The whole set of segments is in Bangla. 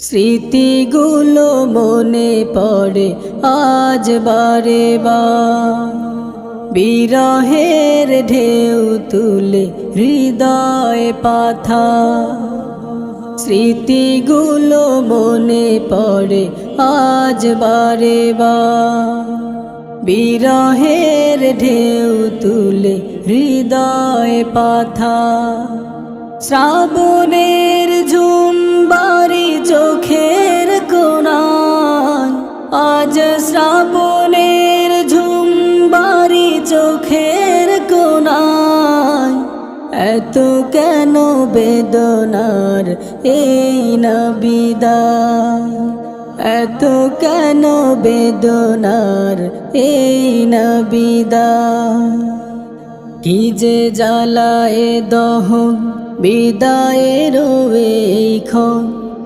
স্মৃতিগুলো মনে পড়ে, আজ বারে বা। বিরহের ঢেউ তুলে হৃদয় পাথা। স্মৃতিগুলো মনে পড়ে, আজ বারে বা। বিরহের ঢেউ তুলে হৃদয় পাথা। শ্রাবণের আজ শ্রাবণের ঝুম বাড়ি চোখের কোনায় এত কেন বেদনার এই না বিদায় এত কেন বেদনার এই না বিদায় কি যে জ্বালায় দহন বিদায়ের এই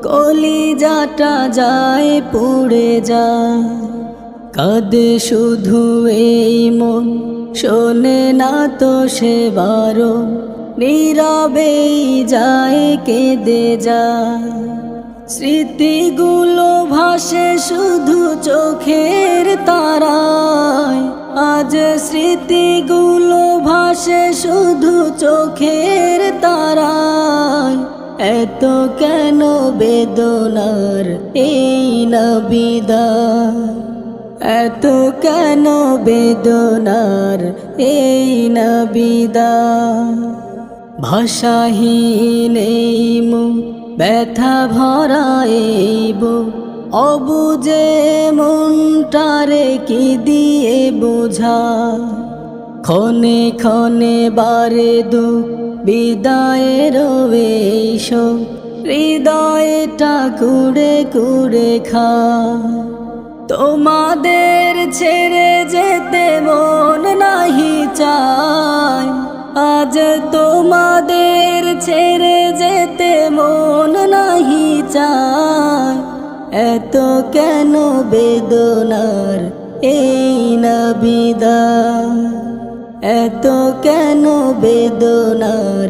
ক্ষণ কলি যাটা যায় পুড়ে যায়। কাঁদে শুধু এই মন, শোনে না তো সে বারণ। নীরবেই যায়, কেঁদে যায়। স্মৃতিগুলো ভাসে শুধু চোখের তারায়। আজ স্মৃতিগুলো ভাসে শুধু চোখের তারায়। এত কেন বেদনার এই না বিদায় এত কেন বেদনার এই না বিদায় ভাষাহীন এই ব্যথা ভরা এইব অবুজে মনটারে কি দিয়ে বোঝা? ক্ষণে ক্ষণে বারে দু বিদায়ের বেশ হৃদয়টা কুড়ে কুড়ে খা। তোমাদের ছেড়ে যেতে মন নাহি চায়, আজ তোমাদের ছেড়ে যেতে মন নাহি চায়। এত কেন বেদনার এই না বিদায়? এত কেন বেদনার